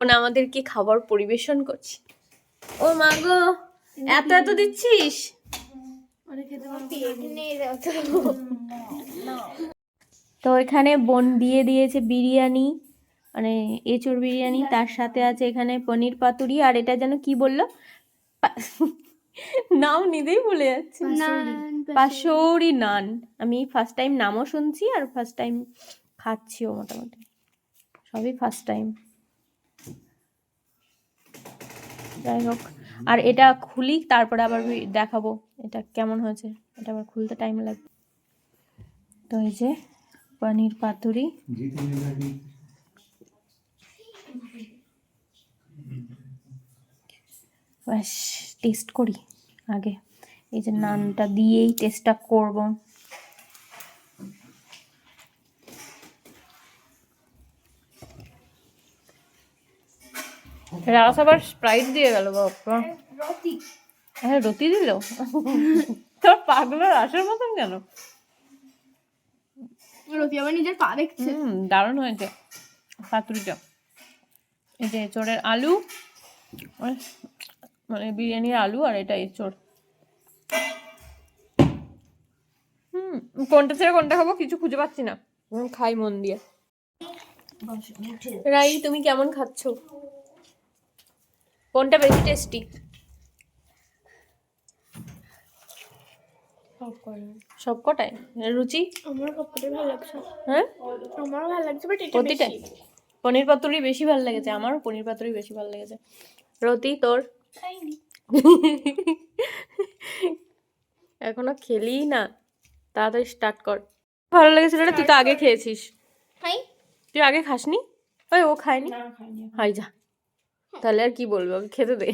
মানে আমাদেরকে খাবার পরিবেশন করছি? ও মা গো এত এত দিচ্ছিস? তো এখানে বোন দিয়ে দিয়েছে বিরিয়ানি মানে এঁচোড় বিরিয়ানি তার সাথে আছে এখানে পনির পাতুরি আর এটা যেন কি বলল? নাম নিতেই ভুলে যাচ্ছে। পাশৌরি নান আমি ফার্স্ট টাইম নামও শুনছি আর ফার্স্ট টাইম খাচ্ছিও মোটামুটি। সবই ফার্স্ট টাইম যাই হোক। আর এটা খুলি, তারপরে আবার দেখাবো এটা কেমন হয়েছে। এটা আবার খুলতে টাইম লাগবে। তো এই যে পনির পাতুরি। ব্যাস টেস্ট করি আগে। এই যে নানটা দিয়েই টেস্টটা করব। রাস আবার স্প্রাইট দিয়ে গেল বাবা। হ্যাঁ রতি দিল? তোর পাগলো রাসের মতন কেন? রতি আবার নিজের পা দেখছে। দারুণ হয়েছে। পাতুরিটা। এই যে এঁচড়ের আলু মানে বিরিয়ানির আলু আর এটা এঁচড়। হুম কোনটা ছেড়ে কোনটা খাব কিছু খুঁজে পাচ্ছি না। খাই মন দিয়ে। রাই তুমি কেমন খাচ্ছ? কোনটা বেশি টেস্টি রুচি? আমার সবকটাই ভালো লাগছে। হ্যাঁ? আমারও ভালো লাগছে বাট এটা প্রতিটাই পনির পাতুরি বেশি ভালো লেগেছে আমারও পনির পাতুরি বেশি ভালো লেগেছে। রতি তোর? এখনও খেলি না? তাড়াতাড়ি স্টার্ট কর। ভালো লেগেছিল রে তুই তো আগে খেয়েছিস। তুই আগে খাসনি? ওই ও খায়নি? না হাই যা। তাহলে আর কি বলব? খেতে দে